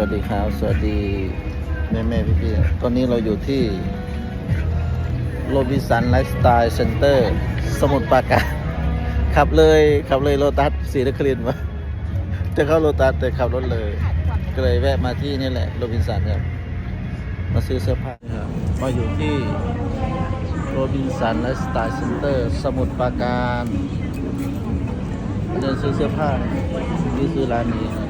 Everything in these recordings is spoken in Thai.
วัสดีครับ สวัสดีแม่แม่พี่พี่ๆตอนนี้เราอยู่ที่โรบินสันไลฟ์สไตล์เซ็นเตอร์สมุทรปราการขับเลยขับเลยโลตัสสีนครินมาจะเข้าโลตัสแต่ขับรถเลย ก็เลยแวะมาที่นี่แหละโรบินสันครับมาซื้อเสื้อผ้าครับมาอยู่ที่โรบินสันไลฟ์สไตล์เซ็นเตอร์สมุทรปราการเดินซื้อเสื้อผ้านี่คือร้านนี้ครับ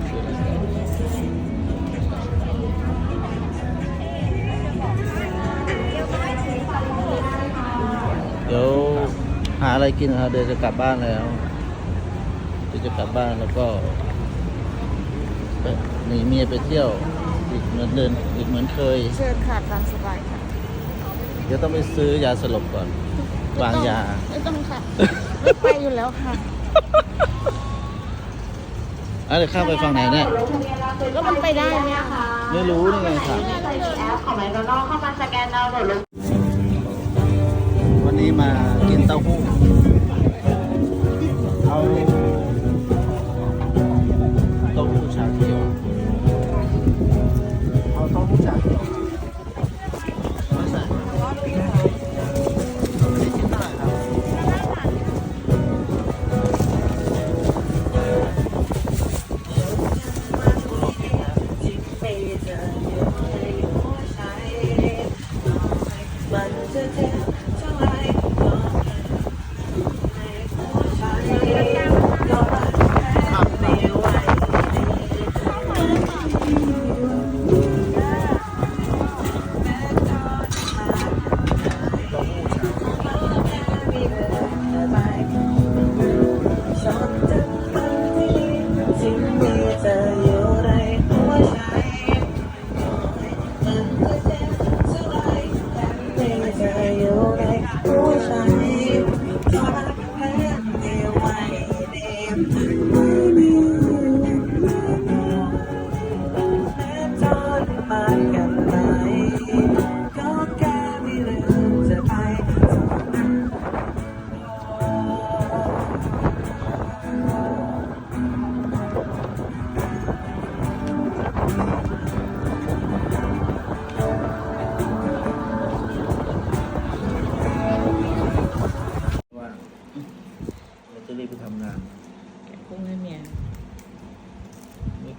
หาอะไรกินครับเดี๋ยวจะกลับบ้านแล้วเดี๋ยวจะกลับบ้านแล้วก็ไปหนีเมียไปเที่ยวอีกเหมือนเดินอีกเหมือนเคย เชิญค่ะตามสบายค่ะ เดี๋ยวต้องไปซื้อยาสลบก่อน วางยา ไม่ต้องค่ะไม่ไปอยู่แล้วค่ะอะเดี๋ยวข้ามไปฝั่งไหนเนี่ย ก็มันไปได้เนี่ยค่ะ ไม่รู้นี่ไงครับแอปของแมคโดนัลด์เข้ามาสแกนดาวน์โหลดเลย วันนี้มากินเต้าหู้เอาเต้าหู้ชาเขียวเอาเต้าหู้ชาเขียวไม่ใส่อันนี้คิดเ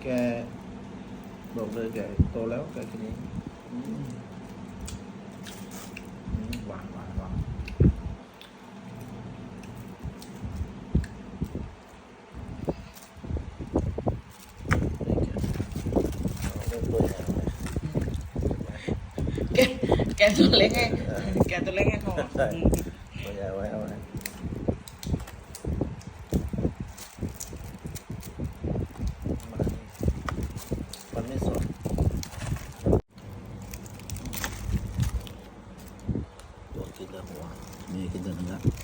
แกบอกเลยแกโตแล้วแกทีนี้อืมอืมหวานหวานหวานนี่แกเอาไว้ตัวใหญ่เอาไว้แกแกตัวเล็กไงแกตัวเล็กไงเขาใช่ตัวใหญ่ไว้เอาไว้มันไม่สด ตัวกินแล้วหัวมีกินแต่เนื้อ